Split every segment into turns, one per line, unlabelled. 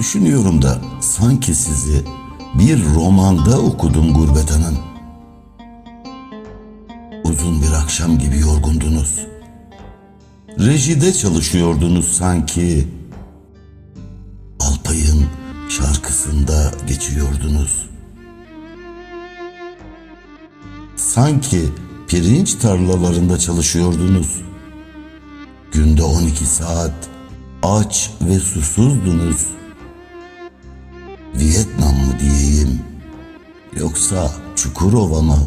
Düşünüyorum da sanki sizi bir romanda okudum Gurbet Hanım. Uzun bir akşam gibi yorgundunuz. Rejide çalışıyordunuz sanki. Alpay'ın şarkısında geçiyordunuz. Sanki pirinç tarlalarında çalışıyordunuz. Günde 12 saat aç ve susuzdunuz. Vietnam mı diyeyim yoksa Çukurova mı?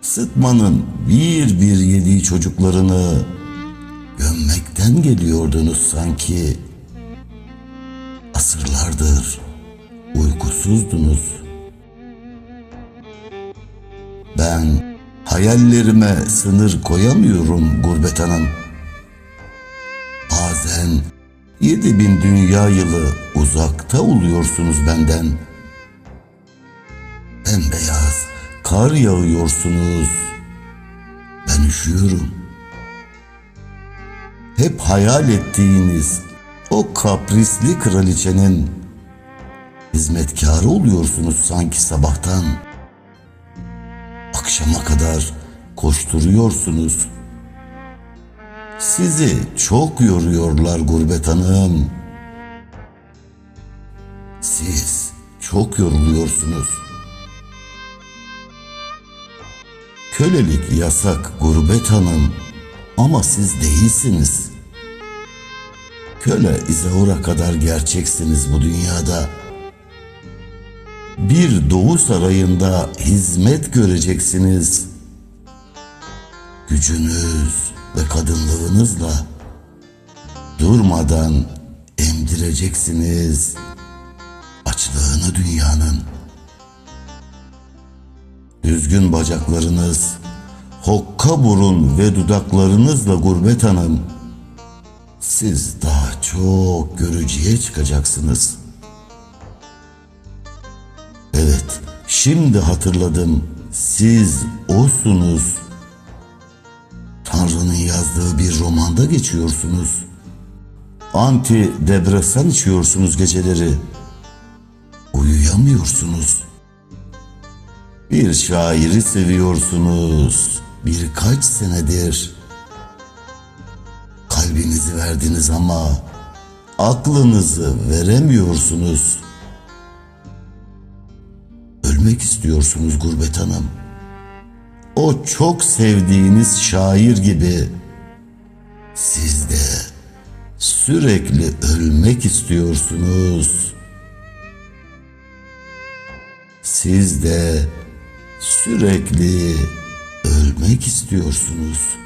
Sıtmanın bir bir yediği çocuklarını gömmekten geliyordunuz sanki. Asırlardır uykusuzdunuz. Ben hayallerime sınır koyamıyorum Gurbet Hanım. Bazen yedi bin dünya yılı uzakta oluyorsunuz benden. Bembeyaz kar yağıyorsunuz. Ben üşüyorum. Hep hayal ettiğiniz o kaprisli kraliçenin hizmetkarı oluyorsunuz sanki sabahtan. Akşama kadar koşturuyorsunuz. Sizi çok yoruyorlar Gurbet Hanım. Siz çok yoruluyorsunuz. Kölelik yasak Gurbet Hanım ama siz değilsiniz. Köle İzahura kadar gerçeksiniz bu dünyada. Bir doğu sarayında hizmet göreceksiniz. Gücünüz ve kadınlığınızla durmadan emdireceksiniz açlığını dünyanın. Düzgün bacaklarınız, hokka burun ve dudaklarınızla gurbet hanım, siz daha çok görücüye çıkacaksınız. Evet, şimdi hatırladım. Siz osunuz. Tanrı'nın yazdığı bir romanda geçiyorsunuz. Anti depresan içiyorsunuz geceleri. Uyuyamıyorsunuz. Bir şairi seviyorsunuz birkaç senedir. Kalbinizi verdiniz ama aklınızı veremiyorsunuz. Ölmek istiyorsunuz Gurbet Hanım. O çok sevdiğiniz şair gibi siz de sürekli ölmek istiyorsunuz. Siz de sürekli ölmek istiyorsunuz.